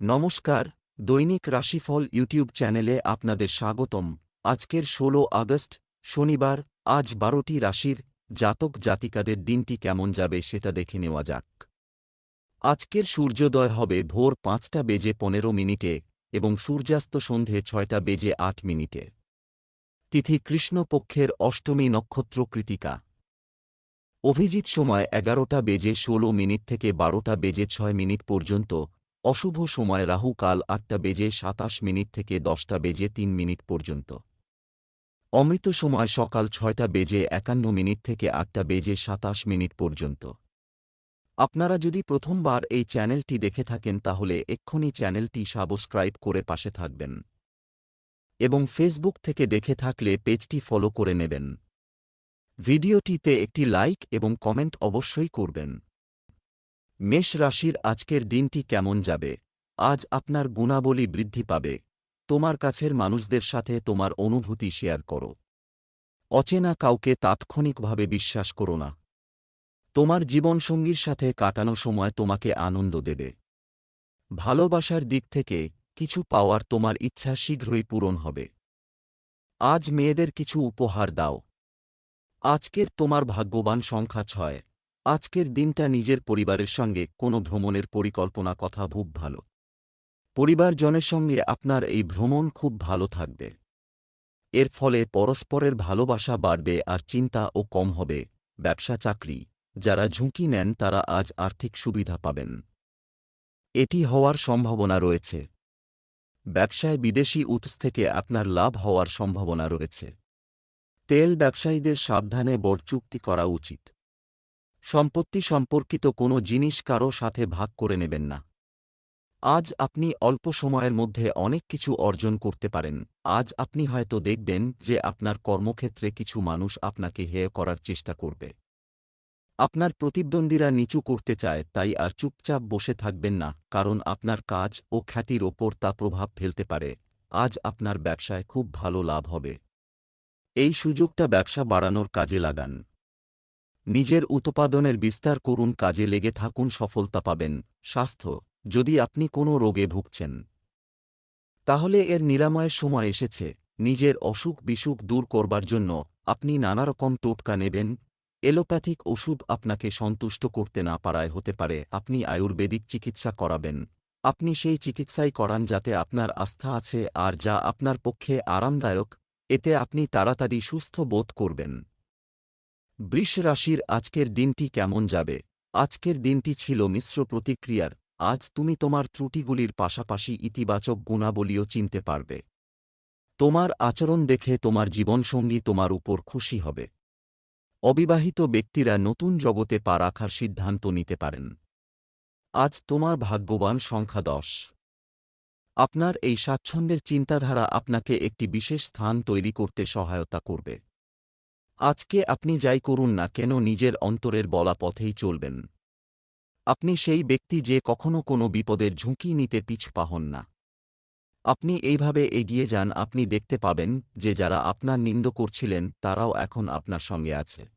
নমস্কার, দৈনিক রাশিফল ইউটিউব চ্যানেলে আপনাদের স্বাগতম। আজকের ষোলো আগস্ট, শনিবার, আজ বারোটি রাশির জাতক জাতিকাদের দিনটি কেমন যাবে সেটা দেখে নেওয়া যাক। আজকের সূর্যোদয় হবে ভোর পাঁচটা বেজে পনেরো মিনিটে এবং সূর্যাস্ত সন্ধে ছয়টা বেজে আট মিনিটে। তিথি কৃষ্ণপক্ষের অষ্টমী নক্ষত্র কৃতিকা। অভিজিৎ সময় এগারোটা বেজে ষোলো মিনিট থেকে বারোটা বেজে ছয় মিনিট পর্যন্ত অশুভ সময় রাহু কাল আটটা বেজে সাতাশ মিনিট থেকে দশটা বেজে তিন মিনিট পর্যন্ত। অমৃত সময় সকাল ছয়টা বেজে একান্ন মিনিট থেকে আটটা বেজে সাতাশ মিনিট পর্যন্ত। আপনারা যদি প্রথমবার এই চ্যানেলটি দেখে থাকেন তাহলে এক্ষুনি চ্যানেলটি সাবস্ক্রাইব করে পাশে থাকবেন। এবং ফেসবুক থেকে দেখে থাকলে পেজটি ফলো করে নেবেন। ভিডিওটিতে একটি লাইক এবং কমেন্ট অবশ্যই করবেন। মেষ রাশির আজকের দিনটি কেমন যাবে? আজ আপনার গুণাবলী বৃদ্ধি পাবে। তোমার কাছের মানুষদের সাথে তোমার অনুভূতি শেয়ার করো। অচেনা কাউকে তাৎক্ষণিকভাবে বিশ্বাস করো না। তোমার জীবনসঙ্গীর সাথে কাটানো সময় তোমাকে আনন্দ দেবে। ভালোবাসার দিক থেকে কিছু পাওয়ার তোমার ইচ্ছা শীঘ্রই পূরণ হবে। আজ মেয়েদের কিছু উপহার দাও। আজকের তোমার ভাগ্যবান সংখ্যা ছয়। আজকের দিনটা নিজের পরিবারের সঙ্গে কোনো ভ্রমণের পরিকল্পনা কথা খুব ভালো। পরিবারজনের সঙ্গে আপনার এই ভ্রমণ খুব ভালো থাকবে। এর ফলে পরস্পরের ভালোবাসা বাড়বে আর চিন্তাও কম হবে। ব্যবসা, চাকরি, যারা ঝুঁকি নেন তারা আজ আর্থিক সুবিধা পাবেন। এটি হওয়ার সম্ভাবনা রয়েছে। ব্যবসায় বিদেশি উৎস থেকে আপনার লাভ হওয়ার সম্ভাবনা রয়েছে। তেল ব্যবসায়ীদের সাবধানে বড় চুক্তি করা উচিত। সম্পত্তি সম্পর্কিত কোনো জিনিস কারও সাথে ভাগ করে নেবেন না। আজ আপনি অল্প সময়ের মধ্যে অনেক কিছু অর্জন করতে পারেন। আজ আপনি হয়তো দেখবেন যে আপনার কর্মক্ষেত্রে কিছু মানুষ আপনাকে হেয় করার চেষ্টা করবে। আপনার প্রতিদ্বন্দ্বীরা নিচু করতে চায়, তাই আর চুপচাপ বসে থাকবেন না, কারণ আপনার কাজ ও খ্যাতির ওপর তা প্রভাব ফেলতে পারে। আজ আপনার ব্যবসায় খুব ভালো লাভ হবে। এই সুযোগটা ব্যবসা বাড়ানোর কাজে লাগান। নিজের উৎপাদনের বিস্তার করুন, কাজে লেগে থাকুন, সফলতা পাবেন। স্বাস্থ্য, যদি আপনি কোনো রোগে ভুগছেন, তাহলে এর নিরাময়ের সময় এসেছে। নিজের অসুখ বিসুখ দূর করবার জন্য আপনি নানারকম টোটকা নেবেন। এলোপ্যাথিক ওষুধ আপনাকে সন্তুষ্ট করতে না পারায় হতে পারে। আপনি আয়ুর্বেদিক চিকিৎসা করাবেন। আপনি সেই চিকিৎসাই করান যাতে আপনার আস্থা আছে আর যা আপনার পক্ষে আরামদায়ক। এতে আপনি তাড়াতাড়ি সুস্থ বোধ করবেন। বৃষ রাশির আজকের দিনটি কেমন যাবে? আজকের দিনটি ছিল মিশ্র প্রতিক্রিয়ার। আজ তুমি তোমার ত্রুটিগুলির পাশাপাশি ইতিবাচক গুণাবলীও চিনতে পারবে। তোমার আচরণ দেখে তোমার জীবনসঙ্গী তোমার উপর খুশি হবে। অবিবাহিত ব্যক্তিরা নতুন জগতে পা রাখার সিদ্ধান্ত নিতে পারেন। আজ তোমার ভাগ্যবান সংখ্যা দশ। আপনার এই স্বাচ্ছন্দ্যের চিন্তাধারা আপনাকে একটি বিশেষ স্থান তৈরি করতে সহায়তা করবে। আজকে আপনি যাই করুন না কেন নিজের অন্তরের বলা পথেই চলবেন। আপনি সেই ব্যক্তি যে কখনো কোনো বিপদের ঝুঁকি নিতে পিছপা হন না। আপনি এইভাবে এগিয়ে যান, আপনি দেখতে পাবেন যে যারা আপনার নিন্দ করছিলেন, তারাও এখন আপনার সঙ্গে আছে।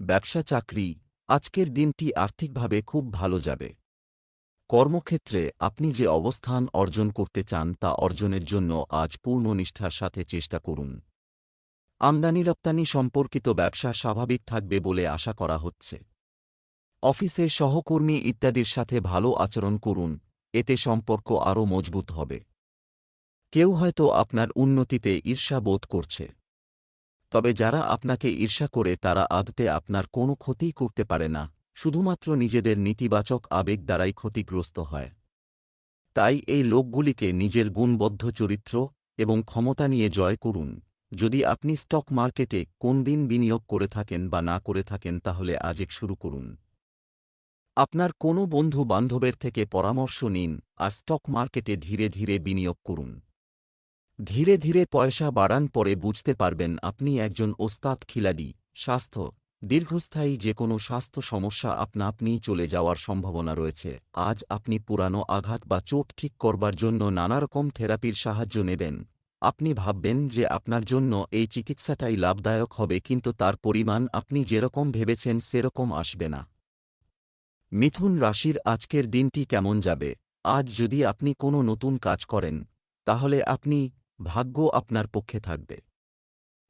ব্যবসা চাকরি, আজকের দিনটি আর্থিকভাবে খুব ভালো যাবে। কর্মক্ষেত্রে আপনি যে অবস্থান অর্জন করতে চান, তা অর্জনের জন্য আজ পূর্ণ নিষ্ঠার সাথে চেষ্টা করুন। আমদানি রপ্তানি সম্পর্কিত ব্যবসা স্বাভাবিক থাকবে বলে আশা করা হচ্ছে। অফিসে সহকর্মী ইত্যাদির সাথে ভালো আচরণ করুন, এতে সম্পর্ক আরও মজবুত হবে। কেউ হয়তো আপনার উন্নতিতে ঈর্ষা বোধ করছে। তবে যারা আপনাকে ঈর্ষা করে তারা আদতে আপনার কোনো ক্ষতিই করতে পারে না, শুধুমাত্র নিজেদের নেতিবাচক আবেগ দ্বারাই ক্ষতিগ্রস্ত হয়। তাই এই লোকগুলিকে নিজের গুণবদ্ধ চরিত্র এবং ক্ষমতা নিয়ে জয় করুন। যদি আপনি স্টক মার্কেটে কোন দিন বিনিয়োগ করে থাকেন বা না করে থাকেন তাহলে আজেক শুরু করুন। আপনার কোনো বন্ধু বান্ধবের থেকে পরামর্শ নিন আর স্টক মার্কেটে ধীরে ধীরে বিনিয়োগ করুন। ধীরে ধীরে পয়সা বাড়ান পরে বুঝতে পারবেন আপনি একজন ওস্তাদ খিলাড়ি, স্বাস্থ্য, দীর্ঘস্থায়ী যে কোনো স্বাস্থ্য সমস্যা আপনা আপনিই চলে যাওয়ার সম্ভাবনা রয়েছে। আজ আপনি পুরানো আঘাত বা চোট ঠিক করবার জন্য নানারকম থেরাপির সাহায্য নেবেন। আপনি ভাববেন যে আপনার জন্য এই চিকিৎসাটাই লাভদায়ক হবে, কিন্তু তার পরিমাণ আপনি যেরকম ভেবেছেন সেরকম আসবে না। মিথুন রাশির আজকের দিনটি কেমন যাবে? আজ যদি আপনি কোনো নতুন কাজ করেন, তাহলে আপনি ভাগ্য আপনার পক্ষে থাকবে।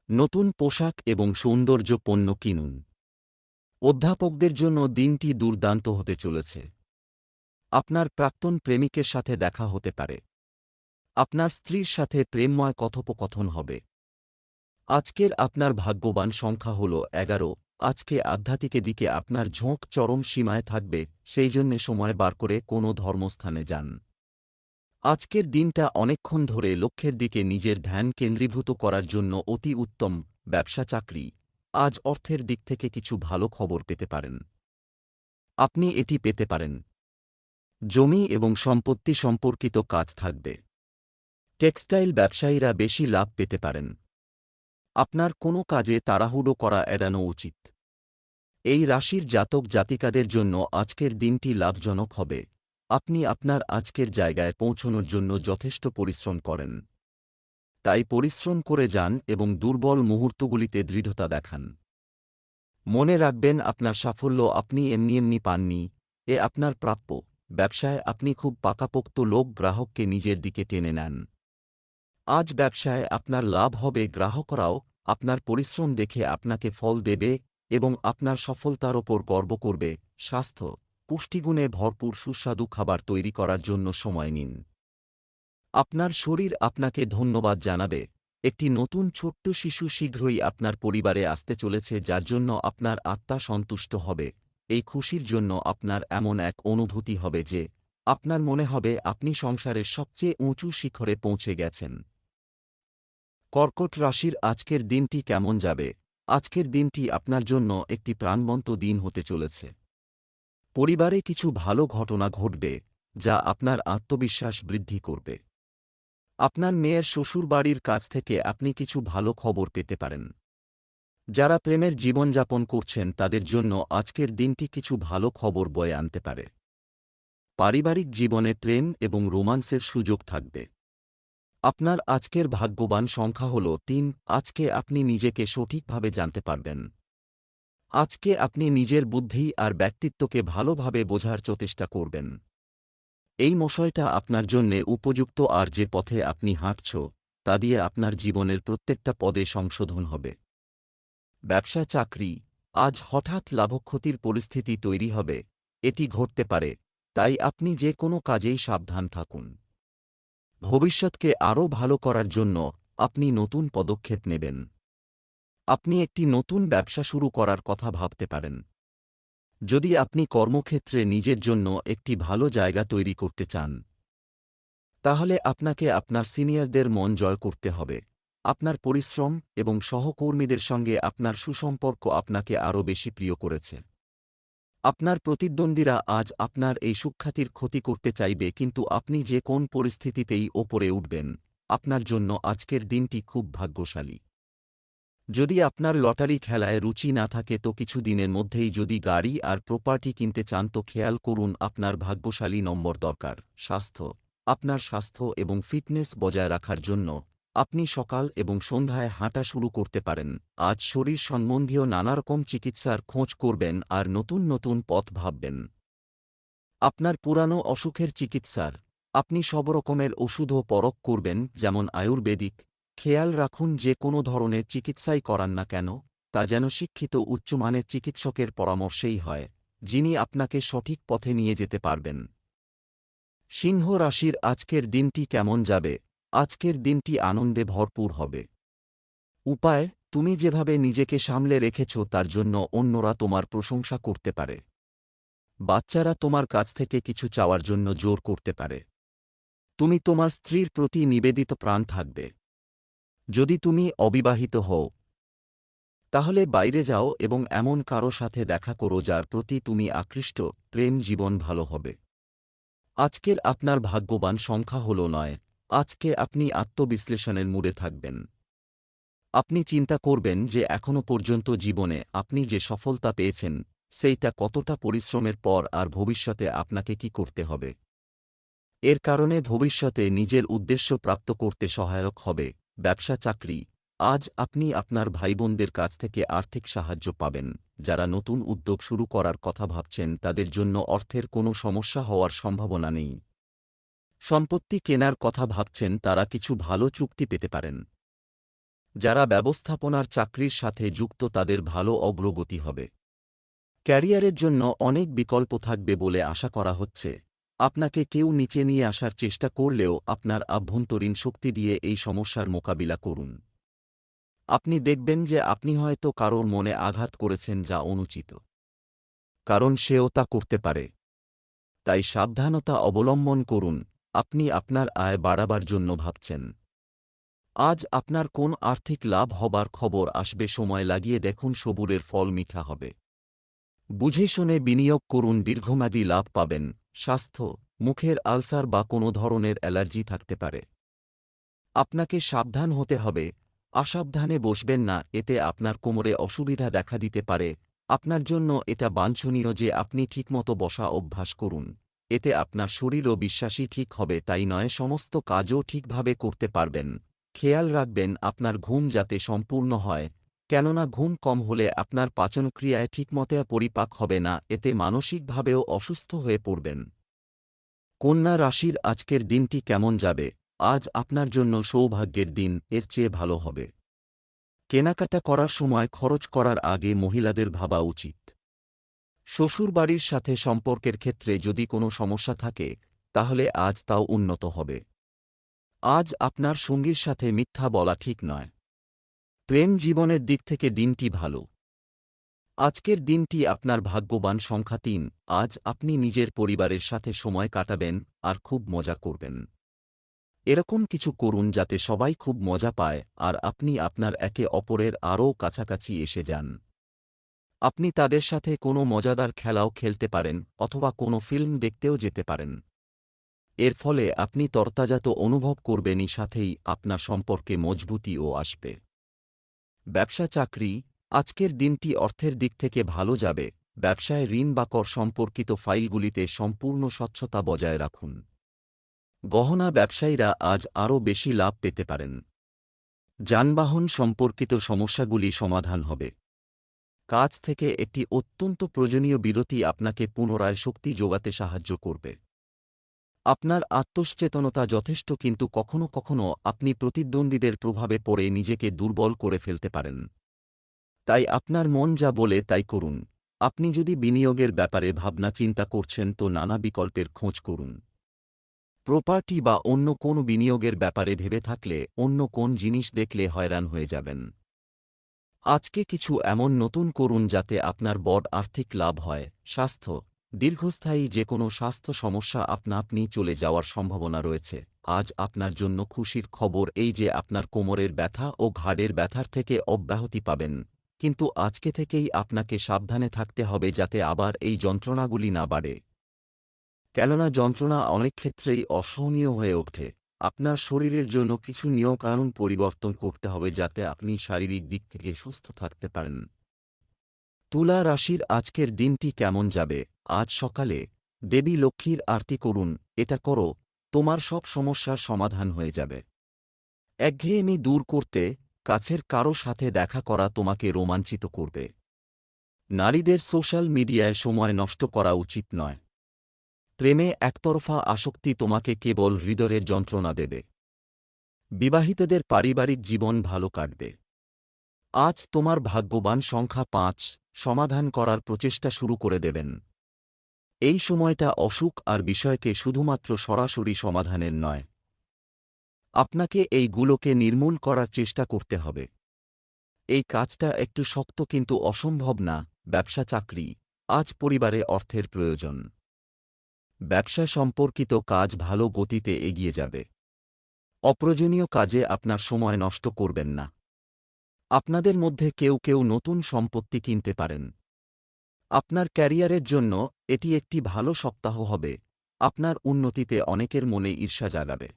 নতুন পোশাক এবং সৌন্দর্য পণ্য কিনুন। অধ্যাপকদের জন্য দিনটি দুর্দান্ত হতে চলেছে। আপনার প্রাক্তন প্রেমিকের সাথে দেখা হতে পারে। আপনার স্ত্রীর সাথে প্রেমময় কথোপকথন হবে। আজকের আপনার ভাগ্যবান সংখ্যা হল এগারো। আজকে আধ্যাত্মিকের দিকে আপনার ঝোঁক চরম সীমায় থাকবে, সেই জন্যে সময় বার করে কোনো ধর্মস্থানে যান। আজকের দিনটা অনেকক্ষণ ধরে লক্ষ্যের দিকে নিজের ধ্যান কেন্দ্রীভূত করার জন্য অতি উত্তম ব্যবসা চাকরি। আজ অর্থের দিক থেকে কিছু ভালো খবর পেতে পারেন। আপনি এটি পেতে পারেন। জমি এবং সম্পত্তি সম্পর্কিত কাজ থাকবে। টেক্সটাইল ব্যবসায়ীরা বেশি লাভ পেতে পারেন। আপনার কোনো কাজে তাড়াহুড়ো করা এড়ানো উচিত। এই রাশির জাতক জাতিকাদের জন্য আজকের দিনটি লাভজনক হবে। আপনি আপনার আজকের জায়গায় পৌঁছনোর জন্য যথেষ্ট পরিশ্রম করেন। তাই পরিশ্রম করে যান এবং দুর্বল মুহূর্তগুলিতে দৃঢ়তা দেখান। মনে রাখবেন আপনার সাফল্য আপনি এমনি এমনি পাননি, এ আপনার প্রাপ্য। ব্যবসায় আপনি খুব পাকাপোক্ত লোক, গ্রাহককে নিজের দিকে টেনে নেন। আজ ব্যবসায় আপনার লাভ হবে, গ্রাহকরাও আপনার পরিশ্রম দেখে আপনাকে ফল দেবে এবং আপনার সফলতার ওপর গর্ব করবে। স্বাস্থ্য, পুষ্টিগুণে ভরপুর সুস্বাদু খাবার তৈরি করার জন্য সময় নিন। আপনার শরীর আপনাকে ধন্যবাদ জানাবে। একটি নতুন ছোট্ট শিশু শীঘ্রই আপনার পরিবারে আসতে চলেছে, যার জন্য আপনার আত্মা সন্তুষ্ট হবে। এই খুশির জন্য আপনার এমন এক অনুভূতি হবে যে, আপনার মনে হবে আপনি সংসারের সবচেয়ে উঁচু শিখরে পৌঁছে গেছেন। কর্কট রাশির আজকের দিনটি কেমন যাবে? আজকের দিনটি আপনার জন্য একটি প্রাণবন্ত দিন হতে চলেছে। পরিবারে কিছু ভালো ঘটনা ঘটবে, যা আপনার আত্মবিশ্বাস বৃদ্ধি করবে। আপনার মেয়ের শ্বশুরবাড়ির কাছ থেকে আপনি কিছু ভালো খবর পেতে পারেন। যারা প্রেমের জীবনযাপন করছেন, তাদের জন্য আজকের দিনটি কিছু ভালো খবর বয়ে আনতে পারে। পারিবারিক জীবনে প্রেম এবং রোমান্সের সুযোগ থাকবে। আপনার আজকের ভাগ্যবান সংখ্যা হল তিন, আজকে আপনি নিজেকে সঠিকভাবে জানতে পারবেন। আজকে আপনি নিজের বুদ্ধি আর ব্যক্তিত্বকে ভালোভাবে বোঝার চেষ্টা করবেন। এই মশয়টা আপনার জন্যে উপযুক্ত আর যে পথে আপনি হাঁটছ, তা দিয়ে আপনার জীবনের প্রত্যেকটা পদে সংশোধন হবে। ব্যবসা চাকরি, আজ হঠাৎ লাভক্ষতির পরিস্থিতি তৈরি হবে, এটি ঘটতে পারে, তাই আপনি যে কোনো কাজেই সাবধান থাকুন। ভবিষ্যৎকে আরও ভালো করার জন্য আপনি নতুন পদক্ষেপ নেবেন। আপনি একটি নতুন ব্যবসা শুরু করার কথা ভাবতে পারেন। যদি আপনি কর্মক্ষেত্রে নিজের জন্য একটি ভালো জায়গা তৈরি করতে চান, তাহলে আপনাকে আপনার সিনিয়রদের মন জয় করতে হবে। আপনার পরিশ্রম এবং সহকর্মীদের সঙ্গে আপনার সুসম্পর্ক আপনাকে আরও বেশি প্রিয় করেছে। আপনার প্রতিদ্বন্দ্বীরা আজ আপনার এই সুখ্যাতির ক্ষতি করতে চাইবে, কিন্তু আপনি যে কোন পরিস্থিতিতেই ওপরে উঠবেন, আপনার জন্য আজকের দিনটি খুব ভাগ্যশালী। যদি আপনার লটারি খেলায় রুচি না থাকে, তো কিছু দিনের মধ্যেই যদি গাড়ি আর প্রপার্টি কিনতে চান, তো খেয়াল করুন আপনার ভাগ্যশালী নম্বর দরকার, স্বাস্থ্য। আপনার স্বাস্থ্য এবং ফিটনেস বজায় রাখার জন্য আপনি সকাল এবং সন্ধ্যায় হাঁটা শুরু করতে পারেন। আজ শরীর সম্বন্ধীয় নানারকম চিকিৎসার খোঁজ করবেন আর নতুন নতুন পথ ভাববেন। আপনার পুরানো অসুখের চিকিৎসার। আপনি সব রকমের ওষুধও পরক করবেন, যেমন আয়ুর্বেদিক। খেয়াল রাখুন যে কোনো ধরনের চিকিৎসাই করান না কেন, তা যেন শিক্ষিত উচ্চমানের চিকিৎসকের পরামর্শেই হয়, যিনি আপনাকে সঠিক পথে নিয়ে যেতে পারবেন। সিংহ রাশির আজকের দিনটি কেমন যাবে? আজকের দিনটি আনন্দে ভরপুর হবে। উপায়, তুমি যেভাবে নিজেকে সামলে রেখেছ তার জন্য অন্যরা তোমার প্রশংসা করতে পারে। বাচ্চারা তোমার কাছ থেকে কিছু চাওয়ার জন্য জোর করতে পারে। তুমি তোমার স্ত্রীর প্রতি নিবেদিত প্রাণ থাকবে। যদি তুমি অবিবাহিত হও, তাহলে বাইরে যাও এবং এমন কারও সাথে দেখা করো যার প্রতি তুমি আকৃষ্ট, প্রেম জীবন ভালো হবে। আজকের আপনার ভাগ্যবান সংখ্যা হল নয় আজকে আপনি আত্মবিশ্লেষণের মুড়ে থাকবেন। আপনি চিন্তা করবেন যে এখনও পর্যন্ত জীবনে আপনি যে সফলতা পেয়েছেন, সেইটা কতটা পরিশ্রমের পর আর ভবিষ্যতে আপনাকে কি করতে হবে। এর কারণে ভবিষ্যতে নিজের উদ্দেশ্য প্রাপ্ত করতে সহায়ক হবে ব্যবসা চাকরি। আজ আপনি আপনার ভাইবোনদের কাছ থেকে আর্থিক সাহায্য পাবেন, যারা নতুন উদ্যোগ শুরু করার কথা ভাবছেন তাদের জন্য অর্থের কোনো সমস্যা হওয়ার সম্ভাবনা নেই। সম্পত্তি কেনার কথা ভাবছেন তারা কিছু ভালো চুক্তি পেতে পারেন। যারা ব্যবস্থাপনার চাকরির সাথে যুক্ত তাদের ভালো অগ্রগতি হবে। ক্যারিয়ারের জন্য অনেক বিকল্প থাকবে বলে আশা করা হচ্ছে। আপনাকে কেউ নিচে নিয়ে আসার চেষ্টা করলেও আপনার আভ্যন্তরীণ শক্তি দিয়ে এই সমস্যার মোকাবিলা করুন। আপনি দেখবেন যে আপনি হয়তো কারোর মনে আঘাত করেছেন যা অনুচিত। কারণ সেও তা করতে পারে। তাই সাবধানতা অবলম্বন করুন। আপনি আপনার আয় বাড়াবার জন্য ভাবছেন। আজ আপনার কোন আর্থিক লাভ হবার খবর আসবে সময় লাগিয়ে দেখুন সবুরের ফল মিঠা হবে। বুঝে শুনে বিনিয়োগ করুন দীর্ঘমেয়াদী লাভ পাবেন, স্বাস্থ্য, মুখের আলসার বা কোনো ধরনের অ্যালার্জি থাকতে পারে। আপনাকে সাবধান হতে হবে, অসাবধানে বসবেন না, এতে আপনার কোমরে অসুবিধা দেখা দিতে পারে। আপনার জন্য এটা বাঞ্ছনীয় যে আপনি ঠিকমতো বসা অভ্যাস করুন। এতে আপনার শরীরও বিশ্বাসী ঠিক হবে, তাই নয়, সমস্ত কাজও ঠিকভাবে করতে পারবেন। খেয়াল রাখবেন, আপনার ঘুম যাতে সম্পূর্ণ হয়, কেননা ঘুম কম হলে আপনার পাচনক্রিয়ায় ঠিকমতে পরিপাক হবে না, এতে মানসিকভাবেও অসুস্থ হয়ে পড়বেন। কন্যা রাশির আজকের দিনটি কেমন যাবে? আজ আপনার জন্য সৌভাগ্যের দিন, এর চেয়ে ভালো হবে। কেনাকাটা করার সময় খরচ করার আগে মহিলাদের ভাবা উচিত। শ্বশুরবাড়ির সাথে সম্পর্কের ক্ষেত্রে যদি কোনো সমস্যা থাকে, তাহলে আজ তাও উন্নত হবে। আজ আপনার সঙ্গীর সাথে মিথ্যা বলা ঠিক নয়। প্রেম জীবনের দিক থেকে দিনটি ভালো। আজকের দিনটি আপনার ভাগ্যবান সংখ্যা তিন। আজ আপনি নিজের পরিবারের সাথে সময় কাটাবেন আর খুব মজা করবেন। এরকম কিছু করুন যাতে সবাই খুব মজা পায় আর আপনি আপনার একে অপরের আরও কাছাকাছি এসে যান। আপনি তাদের সাথে কোনো মজাদার খেলাও খেলতে পারেন অথবা কোনো ফিল্ম দেখতেও যেতে পারেন। এর ফলে আপনি তরতাজাত অনুভব করবেনই সাথেই আপনার সম্পর্কে মজবুতিও আসবে। ব্যবসা চাকরি, আজকের দিনটি অর্থের দিক থেকে ভালো যাবে, ব্যবসায় ঋণ বা কর সম্পর্কিত ফাইলগুলিতে সম্পূর্ণ স্বচ্ছতা বজায় রাখুন। গহনা ব্যবসায়ীরা আজ আরও বেশি লাভ পেতে পারেন। যানবাহন সম্পর্কিত সমস্যাগুলি সমাধান হবে। কাজ থেকে একটি অত্যন্ত প্রয়োজনীয় বিরতি আপনাকে পুনরায় শক্তি যোগাতে সাহায্য করবে। আপনার আত্মসচেতনতা যথেষ্ট কিন্তু কখনো কখনো আপনি প্রতিদ্বন্দ্বীদের প্রভাবে পড়ে নিজেকে দুর্বল করে ফেলতে পারেন। তাই আপনার মন যা বলে তাই করুন। আপনি যদি বিনিয়োগের ব্যাপারে ভাবনা চিন্তা করছেন তো নানা বিকল্পের খোঁজ করুন। প্রপার্টি বা অন্য কোন বিনিয়োগের ব্যাপারে ভেবে থাকলে অন্য কোন জিনিস দেখলে হয়রান হয়ে যাবেন। আজকে কিছু এমন নতুন করুন যাতে আপনার বড় আর্থিক লাভ হয়, স্বাস্থ্য, দীর্ঘস্থায়ী যে কোনো স্বাস্থ্য সমস্যা আপনা আপনি চলে যাওয়ার সম্ভাবনা রয়েছে। আজ আপনার জন্য খুশির খবর এই যে আপনার কোমরের ব্যথা ও ঘাড়ের ব্যথার থেকে অব্যাহতি পাবেন। কিন্তু আজকে থেকেই আপনাকে সাবধানে থাকতে হবে যাতে আবার এই যন্ত্রণাগুলি না বাড়ে। কেননা যন্ত্রণা অনেক ক্ষেত্রেই অসহনীয় হয়ে ওঠে। আপনার শরীরের জন্য কিছু নিয়মকানুন পরিবর্তন করতে হবে যাতে আপনি শারীরিক দিক থেকে সুস্থ থাকতে পারেন। তুলা রাশির আজকের দিনটি কেমন যাবে? আজ সকালে দেবী লক্ষ্মীর আরতি করুন, এটা করো, তোমার সব সমস্যার সমাধান হয়ে যাবে। একঘেয়েমি দূর করতে কাছের কারও সাথে দেখা করা তোমাকে রোমাঞ্চিত করবে। নারীদের সোশ্যাল মিডিয়ায় সময় নষ্ট করা উচিত নয়। প্রেমে একতরফা আসক্তি তোমাকে কেবল হৃদয়ের যন্ত্রণা দেবে। বিবাহিতদের পারিবারিক জীবন ভালো কাটবে। আজ তোমার ভাগ্যবান সংখ্যা পাঁচ, সমাধান করার প্রচেষ্টা শুরু করে দেবেন। এই সময়টা অসুখ আর বিষয়কে শুধুমাত্র সরাসরি সমাধানের নয়। আপনাকে এইগুলোকে নির্মূল করার চেষ্টা করতে হবে। এই কাজটা একটু শক্ত কিন্তু অসম্ভব না, ব্যবসা চাকরি, আজ পরিবারে অর্থের প্রয়োজন। ব্যবসা সম্পর্কিত কাজ ভালো গতিতে এগিয়ে যাবে। অপ্রয়োজনীয় কাজে আপনার সময় নষ্ট করবেন না। আপনাদের মধ্যে কেউ কেউ নতুন সম্পত্তি কিনতে পারেন। আপনার ক্যারিয়ারের জন্য এটি একটি ভালো সপ্তাহ হবে। আপনার উন্নতিতে অনেকের মনে ঈর্ষা জাগাবে।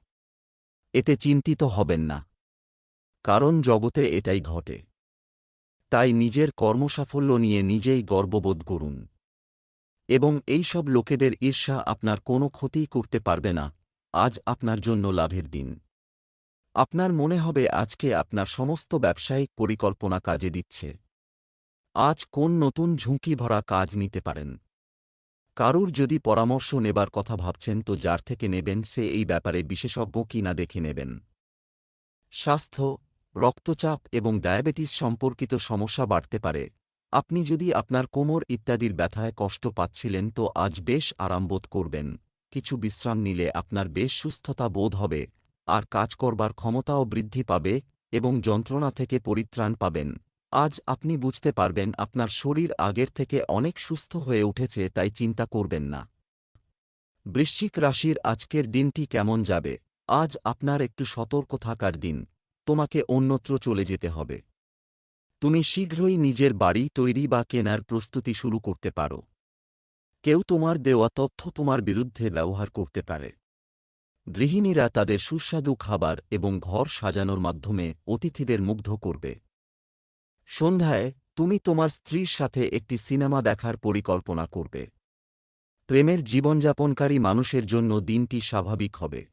এতে চিন্তিত হবেন না। কারণ জগতে এটাই ঘটে। তাই নিজের কর্মসাফল্য নিয়ে নিজেই গর্ববোধ করুন। এবং এই সব লোকেদের ঈর্ষা আপনার কোনো ক্ষতিই করতে পারবে না। আজ আপনার জন্য লাভের দিন। আপনার মনে হবে আজকে আপনার সমস্ত ব্যবসায়িক পরিকল্পনা কাজে দিচ্ছে। আজ কোন নতুন ঝুঁকি ভরা কাজ নিতে পারেন? কারুর যদি পরামর্শ নেবার কথা ভাবছেন তো যার থেকে নেবেন সে এই ব্যাপারে বিশেষজ্ঞ কি না দেখে নেবেন। স্বাস্থ্য, রক্তচাপ এবং ডায়াবেটিস সম্পর্কিত সমস্যা বাড়তে পারে। আপনি যদি আপনার কোমর ইত্যাদির ব্যথায় কষ্ট পাচ্ছিলেন তো আজ বেশ আরাম বোধ করবেন। কিছু বিশ্রাম নিলে আপনার বেশ সুস্থতা বোধ হবে, আর কাজ করবার ক্ষমতাও বৃদ্ধি পাবে এবং যন্ত্রণা থেকে পরিত্রাণ পাবেন। আজ আপনি বুঝতে পারবেন আপনার শরীর আগের থেকে অনেক সুস্থ হয়ে উঠেছে তাই চিন্তা করবেন না। বৃশ্চিক রাশির আজকের দিনটি কেমন যাবে? আজ আপনার একটু সতর্ক থাকার দিন। তোমাকে অন্যত্র চলে যেতে হবে। তুমি শীঘ্রই নিজের বাড়ি তৈরি বা কেনার প্রস্তুতি শুরু করতে পারো। কেউ তোমার দেওয়া তথ্য তোমার বিরুদ্ধে ব্যবহার করতে পারে। গৃহিণীরা তাদের সুস্বাদু খাবার এবং ঘর সাজানোর মাধ্যমে অতিথিদের মুগ্ধ করবে। সন্ধ্যায়, তুমি তোমার স্ত্রীর সাথে একটি সিনেমা দেখার পরিকল্পনা করবে। প্রেমের জীবনযাপনকারী মানুষের জন্য দিনটি স্বাভাবিক হবে।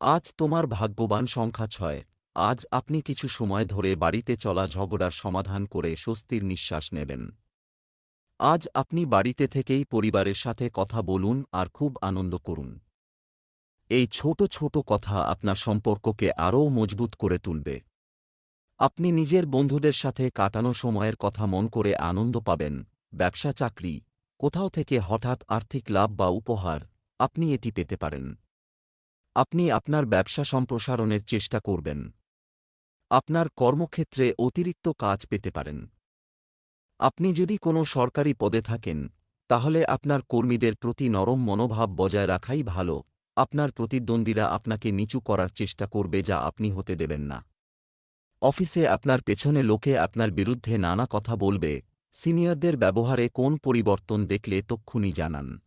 আজ তোমার ভাগ্যবান সংখ্যা ছয়। আজ আপনি কিছু সময় ধরে বাড়িতে চলা ঝগড়ার সমাধান করে স্বস্তির নিঃশ্বাস নেবেন। আজ আপনি বাড়িতে থেকেই পরিবারের সাথে কথা বলুন আর খুব আনন্দ করুন। এই ছোট ছোট কথা আপনার সম্পর্ককে আরও মজবুত করে তুলবে। আপনি নিজের বন্ধুদের সাথে কাটানো সময়ের কথা মন করে আনন্দ পাবেন। ব্যবসা, চাকরি, কোথাও থেকে হঠাৎ আর্থিক লাভ বা উপহার আপনি এটি পেতে পারেন। আপনি আপনার ব্যবসা সম্প্রসারণের চেষ্টা করবেন। আপনার কর্মক্ষেত্রে অতিরিক্ত কাজ পেতে পারেন। আপনি যদি কোনো সরকারি পদে থাকেন, তাহলে আপনার কর্মীদের প্রতি নরম মনোভাব বজায় রাখাই ভালো। আপনার প্রতিদ্বন্দ্বীরা আপনাকে নিচু করার চেষ্টা করবে যা আপনি হতে দেবেন না। অফিসে আপনার পেছনে লোকে আপনার বিরুদ্ধে নানা কথা বলবে। সিনিয়রদের ব্যবহারে কোন পরিবর্তন দেখলে তক্ষুনি জানান।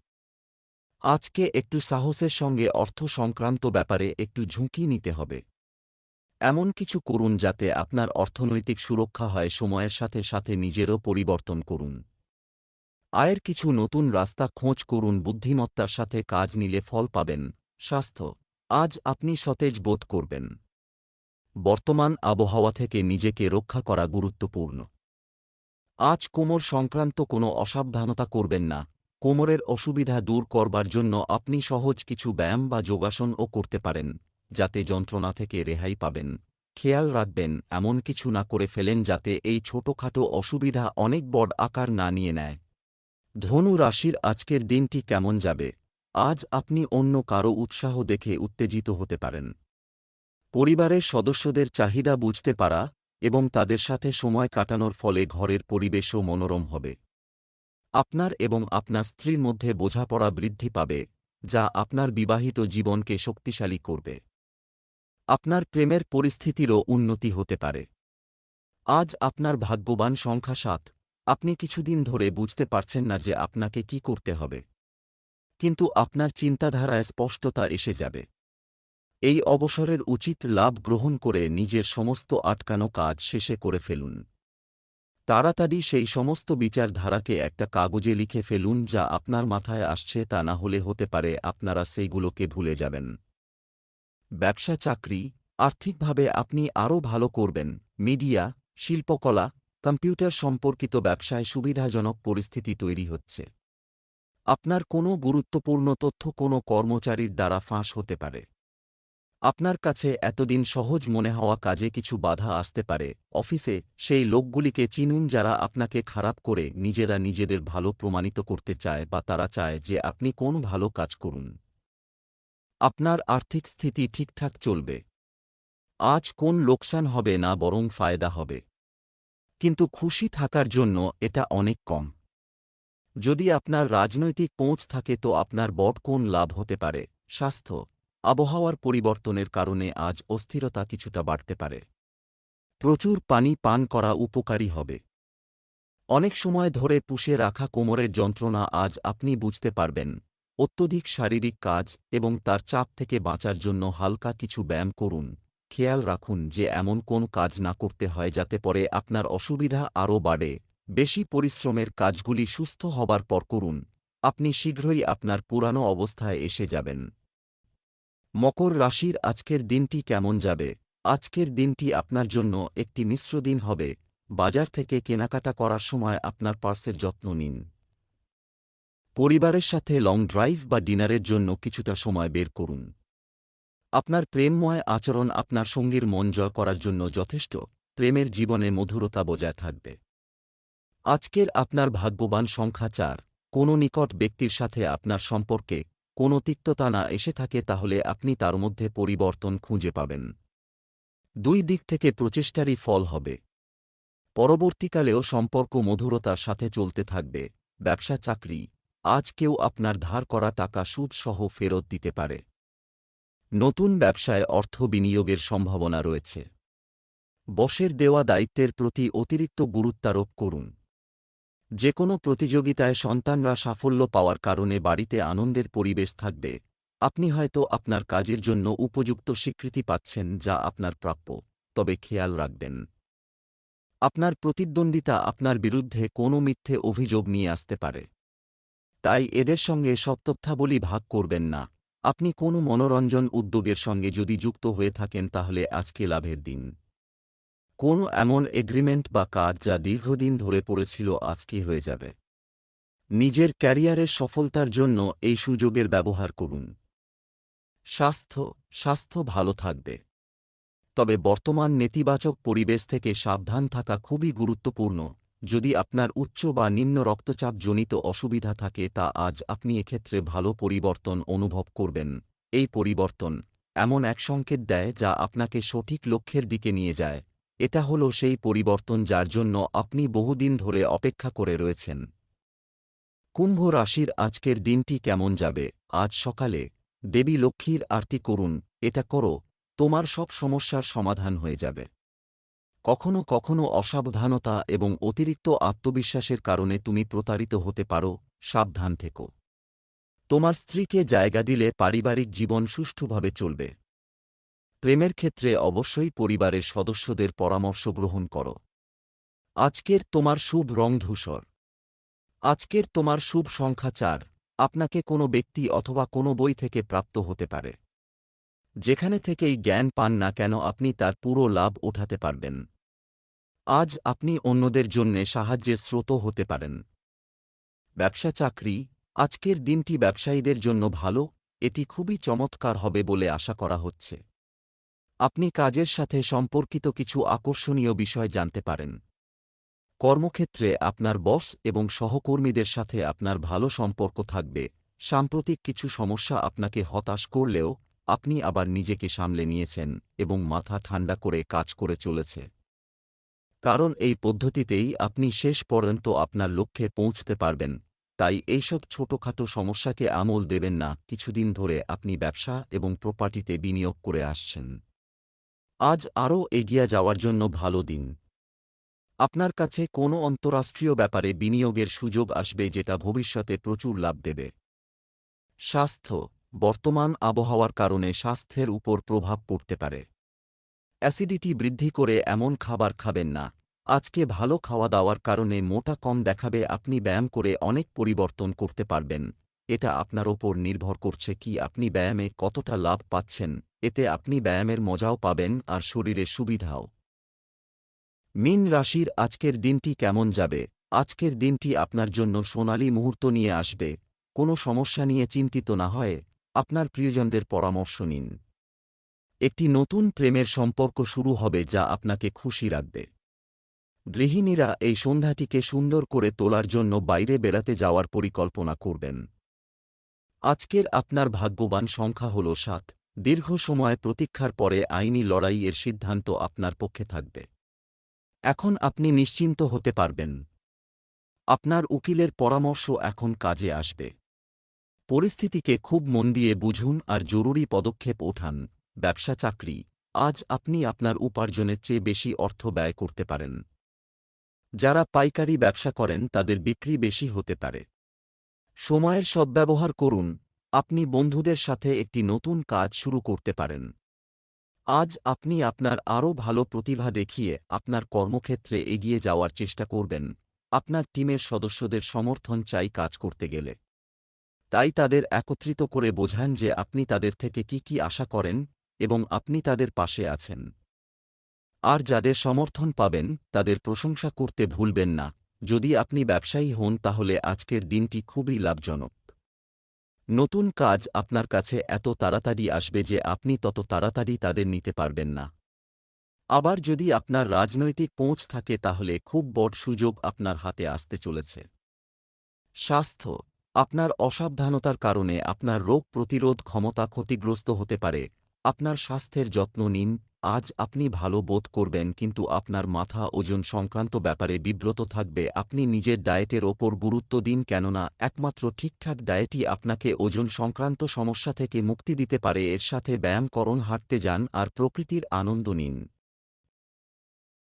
আজকে একটু সাহসের সঙ্গে অর্থ সংক্রান্ত ব্যাপারে একটু ঝুঁকি নিতে হবে। এমন কিছু করুন যাতে আপনার অর্থনৈতিক সুরক্ষা হয় সময়ের সাথে সাথে নিজেরও পরিবর্তন করুন। আয়ের কিছু নতুন রাস্তা খোঁজ করুন, বুদ্ধিমত্তার সাথে কাজ নিলে ফল পাবেন, স্বাস্থ্য। আজ আপনি সতেজ বোধ করবেন। বর্তমান আবহাওয়া থেকে নিজেকে রক্ষা করা গুরুত্বপূর্ণ। আজ কোমর সংক্রান্ত কোনো অসাবধানতা করবেন না। কোমরের অসুবিধা দূর করবার জন্য আপনি সহজ কিছু ব্যায়াম বা যোগাসনও করতে পারেন। যাতে যন্ত্রণা থেকে রেহাই পাবেন। খেয়াল রাখবেন, এমন কিছু না করে ফেলেন যাতে এই ছোটখাটো অসুবিধা অনেক বড় আকার না নিয়ে নেয়। ধনু রাশির আজকের দিনটি কেমন যাবে? আজ আপনি অন্য কারও উৎসাহ দেখে উত্তেজিত হতে পারেন। পরিবারের সদস্যদের চাহিদা বুঝতে পারা এবং তাদের সাথে সময় কাটানোর ফলে ঘরের পরিবেশও মনোরম হবে। আপনার এবং আপনার স্ত্রীর মধ্যে বোঝাপড়া বৃদ্ধি পাবে, যা আপনার বিবাহিত জীবনকে শক্তিশালী করবে। আপনার প্রেমের পরিস্থিতিরও উন্নতি হতে পারে। আজ আপনার ভাগ্যবান সংখ্যা সাত। আপনি কিছুদিন ধরে বুঝতে পারছেন না যে আপনাকে কি করতে হবে। কিন্তু আপনার চিন্তাধারায় স্পষ্টতা এসে যাবে। এই অবসরের উচিত লাভ গ্রহণ করে নিজের সমস্ত আটকানো কাজ শেষে করে ফেলুন। তাড়াতাড়ি সেই সমস্ত বিচারধারাকে একটা কাগজে লিখে ফেলুন যা আপনার মাথায় আসছে তা না হলে হতে পারে আপনারা সেইগুলোকে ভুলে যাবেন। ব্যবসা চাকরি, আর্থিকভাবে আপনি আরও ভালো করবেন, মিডিয়া, শিল্পকলা, কম্পিউটার সম্পর্কিত ব্যবসায় সুবিধাজনক পরিস্থিতি তৈরি হচ্ছে। আপনার কোনো গুরুত্বপূর্ণ তথ্য কোনো কর্মচারীর দ্বারা ফাঁস হতে পারে। আপনার কাছে এতদিন সহজ মনে হওয়া কাজে কিছু বাধা আসতে পারে, অফিসে সেই লোকগুলিকে চিনুন যারা আপনাকে খারাপ করে নিজেরা নিজেদের ভালো প্রমাণিত করতে চায় বা তারা চায় যে আপনি কোন ভালো কাজ করুন। আপনার আর্থিক স্থিতি ঠিকঠাক চলবে। আজ কোন লোকসান হবে না বরং ফায়দা হবে। কিন্তু খুশি থাকার জন্য এটা অনেক কম। যদি আপনার রাজনৈতিক পৌঁছ থাকে তো আপনার বট কোন লাভ হতে পারে? স্বাস্থ্য, আবহাওয়ার পরিবর্তনের কারণে আজ অস্থিরতা কিছুটা বাড়তে পারে। প্রচুর পানি পান করা উপকারী হবে। অনেক সময় ধরে পুষে রাখা কোমরের যন্ত্রণা আজ আপনি বুঝতে পারবেন। অত্যধিক শারীরিক কাজ এবং তার চাপ থেকে বাঁচার জন্য হালকা কিছু ব্যায়াম করুন। খেয়াল রাখুন যে এমন কোন কাজ না করতে হয় যাতে পরে আপনার অসুবিধা আরও বাড়ে। বেশি পরিশ্রমের কাজগুলি সুস্থ হবার পর করুন। আপনি শীঘ্রই আপনার পুরানো অবস্থায় এসে যাবেন। মকর রাশির আজকের দিনটি কেমন যাবে? আজকের দিনটি আপনার জন্য একটি মিশ্র দিন হবে। বাজার থেকে কেনাকাটা করার সময় আপনার পার্সের যত্ন নিন। পরিবারের সাথে লং ড্রাইভ বা ডিনারের জন্য কিছুটা সময় বের করুন। আপনার প্রেমময় আচরণ আপনার সঙ্গীর মন জয় করার জন্য যথেষ্ট, প্রেমের জীবনে মধুরতা বজায় থাকবে। আজকের আপনার ভাগ্যবান সংখ্যা চার, কোনো নিকট ব্যক্তির সাথে আপনার সম্পর্কে কোনো তিক্ততা না এসে থাকে তাহলে আপনি তার মধ্যে পরিবর্তন খুঁজে পাবেন। দুই দিক থেকে প্রচেষ্টারই ফল হবে। পরবর্তীকালেও সম্পর্ক মধুরতার সাথে চলতে থাকবে ব্যবসা চাকরি আজ কেউ আপনার ধার করা টাকা সুদসহ ফেরত দিতে পারে। নতুন ব্যবসায় অর্থ বিনিয়োগের সম্ভাবনা রয়েছে। বসের দেওয়া দায়িত্বের প্রতি অতিরিক্ত গুরুত্বারোপ করুন। যে কোনো প্রতিযোগিতায় সন্তানরা সাফল্য পাওয়ার কারণে বাড়িতে আনন্দের পরিবেশ থাকবে। আপনি হয়তো আপনার কাজের জন্য উপযুক্ত স্বীকৃতি পাচ্ছেন যা আপনার প্রাপ্য, তবে খেয়াল রাখবেন। আপনার প্রতিদ্বন্দ্বিতা আপনার বিরুদ্ধে কোনো মিথ্যে অভিযোগ নিয়ে আসতে পারে। তাই এদের সঙ্গে সব ভাগ করবেন না। আপনি কোনো মনোরঞ্জন উদ্যোগের সঙ্গে যদি যুক্ত হয়ে থাকেন তাহলে আজকে লাভের দিন। কোনো এমন এগ্রিমেন্ট বা কাজ যা দীর্ঘদিন ধরে পড়েছিল আজকে হয়ে যাবে। নিজের ক্যারিয়ারের সফলতার জন্য এই সুযোগের ব্যবহার করুন। স্বাস্থ্য স্বাস্থ্য ভালো থাকবে। তবে বর্তমান নেতিবাচক পরিবেশ থেকে সাবধান থাকা খুবই গুরুত্বপূর্ণ। যদি আপনার উচ্চ বা নিম্ন রক্তচাপজনিত অসুবিধা থাকে তা আজ আপনি এক্ষেত্রে ভালো পরিবর্তন অনুভব করবেন। এই পরিবর্তন এমন এক সংকেত দেয় যা আপনাকে সঠিক লক্ষ্যের দিকে নিয়ে যায়। এটা হল সেই পরিবর্তন যার জন্য আপনি বহুদিন ধরে অপেক্ষা করে রয়েছেন। কুম্ভ রাশির আজকের দিনটি কেমন যাবে? আজ সকালে দেবী লক্ষ্মীর আরতি করুন, এটা করো, তোমার সব সমস্যার সমাধান হয়ে যাবে। কখনো কখনো অসাবধানতা এবং অতিরিক্ত আত্মবিশ্বাসের কারণে তুমি প্রতারিত হতে পারো, সাবধান থেকো। তোমার স্ত্রীকে জায়গা দিলে পারিবারিক জীবন সুষ্ঠুভাবে চলবে। প্রেমের ক্ষেত্রে অবশ্যই পরিবারের সদস্যদের পরামর্শ গ্রহণ করো। আজকের তোমার শুভ রং ধূসর। আজকের তোমার শুভ সংখ্যা চার। আপনাকে কোনো ব্যক্তি অথবা কোনো বই থেকে প্রাপ্ত হতে পারে। যেখানে থেকেই জ্ঞান পান না কেন আপনি তার পুরো লাভ ওঠাতে পারবেন। আজ আপনি অন্যদের জন্যে সাহায্যের স্রোত হতে পারেন। ব্যবসা চাকরি, আজকের দিনটি ব্যবসায়ীদের জন্য ভালো, এটি খুবই চমৎকার হবে বলে আশা করা হচ্ছে। আপনি কাজের সাথে সম্পর্কিত কিছু আকর্ষণীয় বিষয় জানতে পারেন। কর্মক্ষেত্রে আপনার বস এবং সহকর্মীদের সাথে আপনার ভালো সম্পর্ক থাকবে, সাম্প্রতিক কিছু সমস্যা আপনাকে হতাশ করলেও আপনি আবার নিজেকে সামলে নিয়েছেন এবং মাথা ঠান্ডা করে কাজ করে চলেছে। কারণ এই পদ্ধতিতেই আপনি শেষ পর্যন্ত আপনার লক্ষ্যে পৌঁছতে পারবেন। তাই এইসব ছোটখাটো সমস্যাকে আমল দেবেন না। কিছুদিন ধরে আপনি ব্যবসা এবং প্রপার্টিতে বিনিয়োগ করে আসছেন। আজ আরও এগিয়ে যাওয়ার জন্য ভালো দিন। আপনার কাছে কোনো অন্তরাষ্ট্রীয় ব্যাপারে বিনিয়োগের সুযোগ আসবে যেটা ভবিষ্যতে প্রচুর লাভ দেবে। স্বাস্থ্য বর্তমান আবহাওয়ার কারণে স্বাস্থ্যের উপর প্রভাব পড়তে পারে। অ্যাসিডিটি বৃদ্ধি করে এমন খাবার খাবেন না। আজকে ভালো খাওয়া দাওয়ার কারণে মোটা কম দেখাবে, আপনি ব্যায়াম করে অনেক পরিবর্তন করতে পারবেন। এটা আপনার ওপর নির্ভর করছে কি আপনি ব্যায়ামে কতটা লাভ পাচ্ছেন, এতে আপনি ব্যায়ামের মজাও পাবেন আর শরীরে সুবিধাও। মিন রাশির আজকের দিনটি কেমন যাবে? আজকের দিনটি আপনার জন্য সোনালী মুহূর্ত নিয়ে আসবে। কোনো সমস্যা নিয়ে চিন্তিত না হয়ে। আপনার প্রিয়জনদের পরামর্শ নিন। একটি নতুন প্রেমের সম্পর্ক শুরু হবে যা আপনাকে খুশি রাখবে। গৃহিণীরা এই সন্ধ্যাটিকে সুন্দর করে তোলার জন্য বাইরে বেড়াতে যাওয়ার পরিকল্পনা করবেন। আজকের আপনার ভাগ্যবান সংখ্যা হল সাত। দীর্ঘ সময় প্রতীক্ষার পরে আইনি লড়াইয়ের সিদ্ধান্ত আপনার পক্ষে থাকবে। এখন আপনি নিশ্চিন্ত হতে পারবেন। আপনার উকিলের পরামর্শ এখন কাজে আসবে। পরিস্থিতিকে খুব মন দিয়ে বুঝুন আর জরুরি পদক্ষেপ ওঠান। ব্যবসা চাকরি। আজ আপনি আপনার উপার্জনের চেয়ে বেশি অর্থ ব্যয় করতে পারেন। যারা পাইকারি ব্যবসা করেন, তাদের বিক্রি বেশি হতে পারে। সময়ের সদ্ব্যবহার করুন। আপনি বন্ধুদের সাথে একটি নতুন কাজ শুরু করতে পারেন। আজ আপনি আপনার আরও ভালো প্রতিভা দেখিয়ে আপনার কর্মক্ষেত্রে এগিয়ে যাওয়ার চেষ্টা করবেন। আপনার টিমের সদস্যদের সমর্থন চাই কাজ করতে গেলে। তাই তাদের একত্রিত করে বোঝান যে আপনি তাদের থেকে কি কি আশা করেন এবং আপনি তাদের পাশে আছেন। আর যাদের সমর্থন পাবেন, তাদের প্রশংসা করতে ভুলবেন না। যদি আপনি ব্যবসায়ী হন, তাহলে আজকের দিনটি খুবই লাভজনক। নতুন কাজ আপনার কাছে এত তাড়াতাড়ি আসবে যে আপনি তত তাড়াতাড়ি তাদের নিতে পারবেন না। আবার যদি আপনার রাজনৈতিক পৌঁছ থাকে, তাহলে খুব বড় সুযোগ আপনার হাতে আসতে চলেছে। স্বাস্থ্য আপনার অসাবধানতার কারণে আপনার রোগ প্রতিরোধ ক্ষমতা ক্ষতিগ্রস্ত হতে পারে। আপনার স্বাস্থ্যের যত্ন নিন, আজ আপনি ভালো বোধ করবেন কিন্তু আপনার মাথা ওজন সংক্রান্ত ব্যাপারে বিব্রত থাকবে। আপনি নিজের ডায়েটের ওপর গুরুত্ব দিন কেননা, একমাত্র ঠিকঠাক ডায়েটই আপনাকে ওজন সংক্রান্ত সমস্যা থেকে মুক্তি দিতে পারে। এর সাথে ব্যায়াম করণ হাঁটতে যান আর প্রকৃতির আনন্দ নিন।